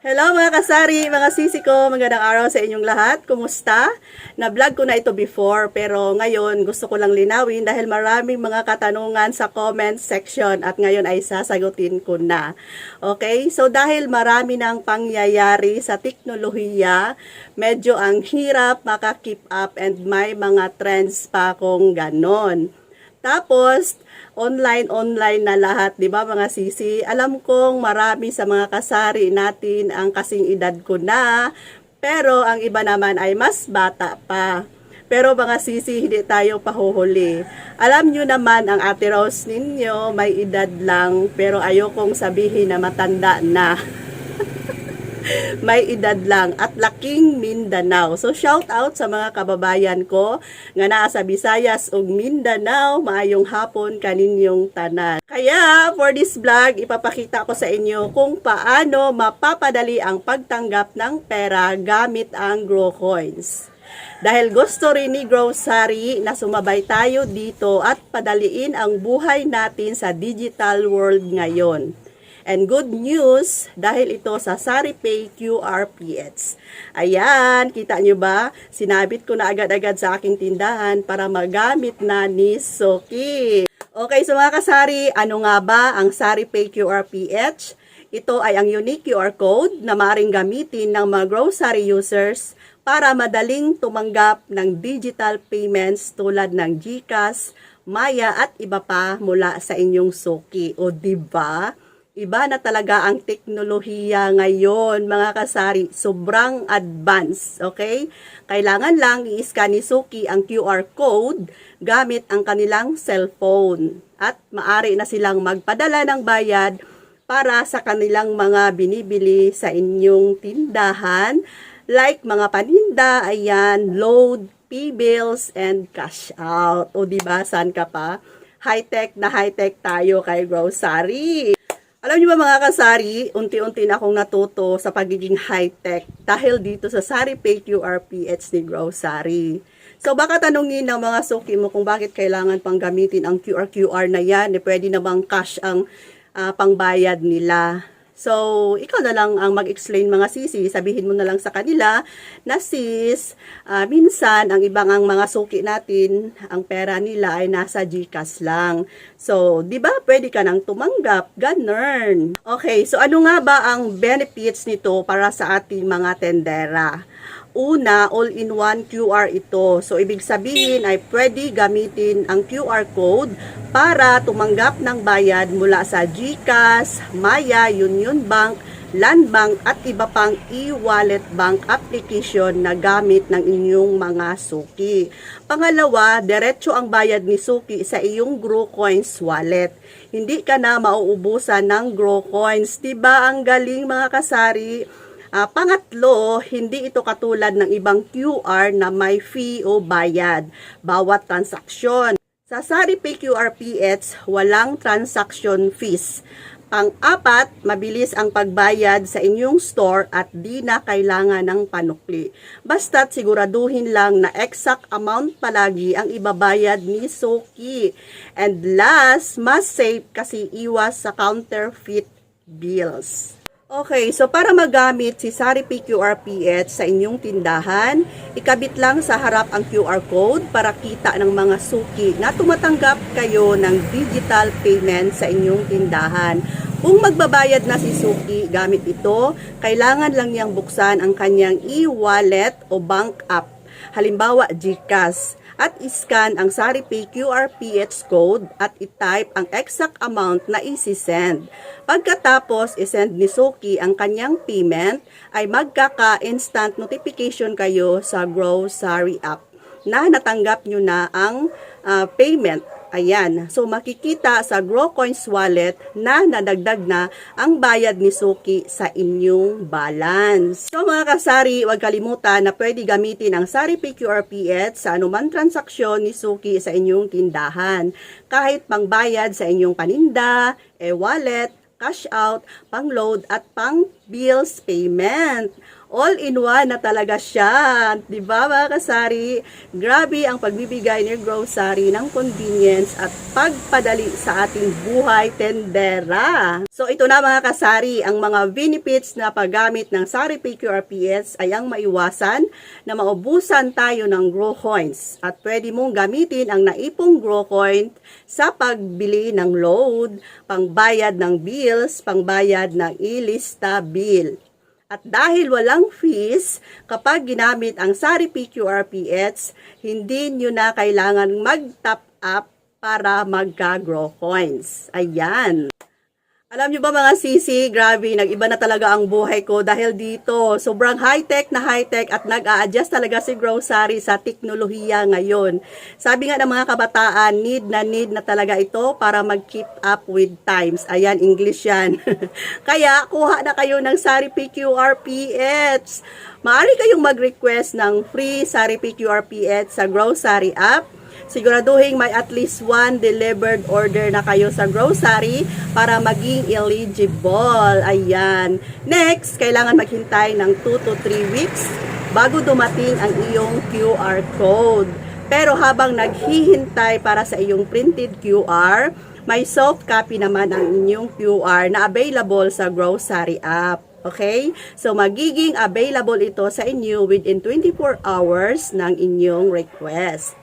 Hello mga kasari, mga sisi ko, magandang araw sa inyong lahat. Kumusta? Na-vlog ko na ito before pero ngayon gusto ko lang linawin dahil maraming mga katanungan sa comment section at ngayon ay sasagutin ko na. Okay? So dahil marami ng pangyayari sa teknolohiya, medyo ang hirap maka-keep up and may mga trends pa kung ganon. Tapos, online-online na lahat, di ba mga sisi? Alam kong marami sa mga kasari natin ang kasing edad ko na, pero ang iba naman ay mas bata pa. Pero mga sisi, hindi tayo pahuhuli. Alam nyo naman ang ate Rose ninyo, may edad lang, pero ayokong sabihin na matanda na may edad lang at laking Mindanao. So shout out sa mga kababayan ko nga naa sa Visayas ug Mindanao, maayong hapon kaninyong tanan. Kaya for this vlog, ipapakita ko sa inyo kung paano mapapadali ang pagtanggap ng pera gamit ang Grow Coins. Dahil gusto rin ni Grocery na sumabay tayo dito at padaliin ang buhay natin sa digital world ngayon. And good news, dahil ito sa SariPay QR PH. Ayan, kita nyo ba? Sinabit ko na agad-agad sa aking tindahan para magamit na ni Soki. Okay, so mga kasari, ano nga ba ang SariPay QR PH? Ito ay ang unique QR code na maaaring gamitin ng mga grocery users para madaling tumanggap ng digital payments tulad ng GCash, Maya at iba pa mula sa inyong Soki. O di ba? Iba na talaga ang teknolohiya ngayon, mga kasari. Sobrang advanced, okay? Kailangan lang i-scan ni Suki ang QR code gamit ang kanilang cellphone. At maari na silang magpadala ng bayad para sa kanilang mga binibili sa inyong tindahan. Like mga paninda, ayan, load, P-bills, and cash out. O di ba saan ka pa? High-tech na high-tech tayo kay grocery. Alam niyo ba mga kasari, unti-unti na akong natuto sa pagiging high-tech dahil dito sa SariPay QR PH ni Grocery. So baka tanungin ng mga suki mo kung bakit kailangan pang gamitin ang QR QR na yan, eh, pwede na bang cash ang ah, pangbayad nila. So, ikaw na lang ang mag-explain mga sisi. Sabihin mo na lang sa kanila na sis, ah, minsan ang ibang ang mga suki natin, ang pera nila ay nasa GCash lang. So, di ba pwede ka nang tumanggap? Ganun. Okay, so ano nga ba ang benefits nito para sa ating mga tendera? Una, all-in-one QR ito. So, ibig sabihin ay pwede gamitin ang QR code para tumanggap ng bayad mula sa GCash, Maya, Union Bank, Land Bank at iba pang e-wallet bank application na gamit ng inyong mga suki. Pangalawa, diretso ang bayad ni suki sa iyong Grow Coins wallet. Hindi ka na mauubusan ng Grow Coins. Diba ang galing mga kasari? Ah, pangatlo, hindi ito katulad ng ibang QR na may fee o bayad bawat transaksyon. Sa SariPay QR PH, walang transaction fees. Pang-apat, mabilis ang pagbayad sa inyong store at di na kailangan ng panukli. Basta't siguraduhin lang na exact amount palagi ang ibabayad ni Soki. And last, mas safe kasi iwas sa counterfeit bills. Okay, so para magamit si SariPay QR PH sa inyong tindahan, ikabit lang sa harap ang QR code para kita ng mga suki na tumatanggap kayo ng digital payment sa inyong tindahan. Kung magbabayad na si Suki gamit ito, kailangan lang niyang buksan ang kanyang e-wallet o bank app. Halimbawa, GCash at iscan ang SariPay QR PH code at i-type ang exact amount na isi-send. Pagkatapos isend ni Suki ang kanyang payment, ay magkaka-instant notification kayo sa Grocery app na natanggap nyo na ang ah, payment. Ayan. So, makikita sa GrowCoins wallet na nadagdag na ang bayad ni Suki sa inyong balance. So, mga kasari, huwag kalimutan na pwede gamitin ang SariPay QR PH sa anuman transaksyon ni Suki sa inyong tindahan. Kahit pangbayad sa inyong paninda, e-wallet, cash out, pang-load at pang bills payment. All-in-one na talaga siya. Di ba mga kasari? Grabe ang pagbibigay ni grocery ng convenience at pagpadali sa ating buhay tendera. So ito na mga kasari, ang mga benefits na paggamit ng Sari Pay QRPS ay ang maiwasan na maubusan tayo ng grow coins at pwede mong gamitin ang naipong grow coin sa pagbili ng load, pangbayad ng bills, pangbayad ng ilista bill. At dahil walang fees, kapag ginamit ang Sari PQRPH, hindi nyo na kailangan mag-top up para magka-grow coins. Ayan. Alam nyo ba mga sisi, grabe, nag-iba na talaga ang buhay ko dahil dito. Sobrang high-tech na high-tech at nag-a-adjust talaga si grocery sa teknolohiya ngayon. Sabi nga ng mga kabataan, need na need na talaga ito para mag-keep up with times. Ayan, English yan. Kaya, kuha na kayo ng Sari PQRPH. Maaari kayong mag-request ng free Sari PQRPH sa grocery app siguraduhin may at least one delivered order na kayo sa grocery para maging eligible. Ayan. Next, kailangan maghintay ng 2 to 3 weeks bago dumating ang iyong QR code. Pero habang naghihintay para sa iyong printed QR, may soft copy naman ang inyong QR na available sa grocery app. Okay? So, magiging available ito sa inyo within 24 hours ng inyong request.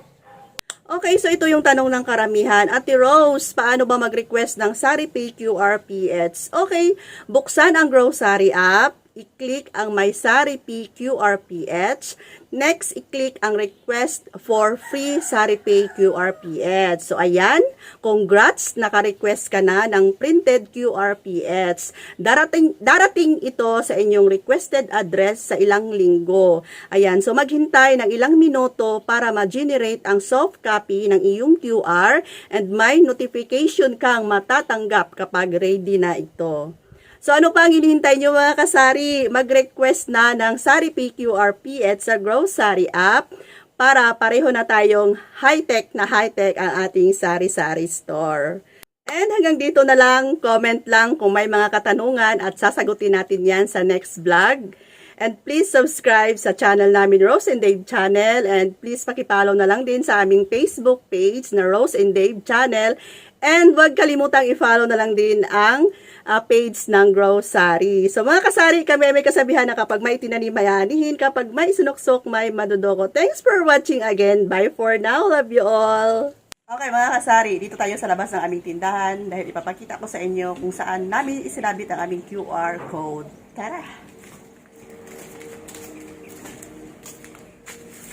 Okay, so ito yung tanong ng karamihan. Ate Rose, paano ba mag-request ng SariPay QRPH? Okay, buksan ang grocery app, i-click ang My SariPay QRPH. Next, i-click ang request for free SariPay QRPH. So, ayan, congrats, naka-request ka na ng printed QRPH. Darating, darating ito sa inyong requested address sa ilang linggo. Ayan, so maghintay ng ilang minuto para ma-generate ang soft copy ng iyong QR and may notification kang matatanggap kapag ready na ito. So ano pa ang hinihintay nyo mga kasari? Mag-request na ng Sari PQRP at sa Grocery app para pareho na tayong high-tech na high-tech ang ating sari-sari store. And hanggang dito na lang, comment lang kung may mga katanungan at sasagutin natin yan sa next vlog. And please subscribe sa channel namin, Rose and Dave Channel. And please pakipollow na lang din sa aming Facebook page na Rose and Dave Channel. And huwag kalimutang i-follow na lang din ang uh, page ng grocery. So mga kasari, kami may kasabihan na kapag may tinanim, may anihin. Kapag may sinuksok, may madudoko. Thanks for watching again. Bye for now. Love you all. Okay mga kasari, dito tayo sa labas ng aming tindahan dahil ipapakita ko sa inyo kung saan namin isinabit ang aming QR code. Tara!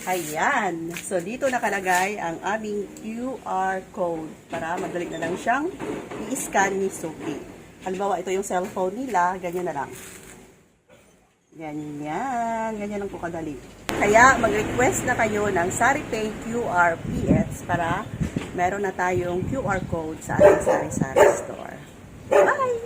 Ayan. So, dito nakalagay ang aming QR code para madali na lang siyang i-scan ni Suki. Halimbawa, ito yung cellphone nila, ganyan na lang. Ganyan. Ganyan lang po kadali. Kaya, mag-request na kayo ng SariPay QR para meron na tayong QR code sa ating Sari Sari store. Bye!